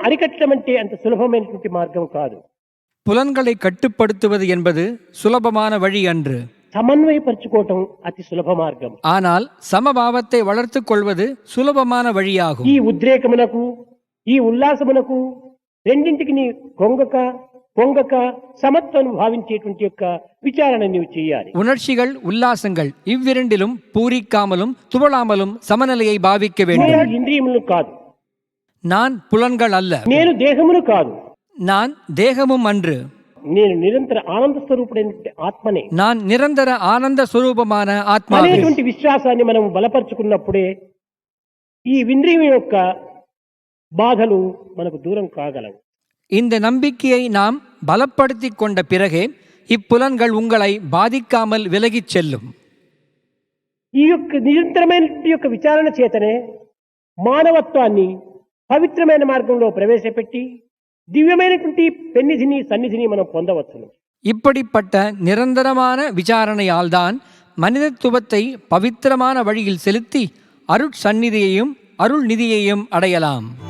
అరికట్టడం అంటే అంత సులభమైనటువంటి మార్గం కాదు புலன்களை கட்டுப்படுத்துவது என்பது சுலபமான வழி அன்று సమన్వయపరుచుకోవటం అతి సులభ మార్గం ஆனால் சமபாவத்தை வளர்த்துக் கொள்வது சுலபமான வழியாகும் ఈ ఉద్రేకమునకు ఈ ఉల్లాసమునకు రెండింటికి నీ కొంగక పొంగక సమత్వం భావించేటువంటి యొక్క విచారణ నీవు చేయాలి உணர்ச்சிகள் உல்லாசங்கள் இவ்விரண்டிலும் பூரிக்காமலும் துவளாமலும் சமநிலையை பாவிக்க வேண்டும் నేను ఇంద్రియములు కాదు நான் புலன்கள் அல்ல నేను దేహమును కాదు நான் தேகமும் அன்று నేను నిరంతర ఆనంద స్వరూపుడైన ఆత్మనే நான் நிரந்தர ஆனந்த స్వరూపமான ఆత్మ అనేటువంటి విశ్వాసాన్ని మనం బలపరుచుకున్నప్పుడే ఈ ఇంద్రియం యొక్క బాధలు మనకు దూరం కాగలవు இந்த நம்பிக்கையை நாம் பலப்படுத்தி கொண்ட பிறகே இப்புலன்கள் உங்களை பாதிக்காமல் விலகிச் செல்லும் ఈ యొక్క నిరంతరమైన యొక్క విచారణ చేతనే మానవత్వాన్ని పవిత్రమైన మార్గంలో ప్రవేశపెట్టి దివ్యమైనటువంటి పెన్నిధిని సన్నిధిని మనం పొందవచ్చును இப்படிப்பட்ட நிரந்தரமான விசாரணையால்தான் மனிதத்துவத்தை பவித்திரமான வழியில் செலுத்தி அருட்சந்நிதியையும் அருள் நிதியையும் அடையலாம்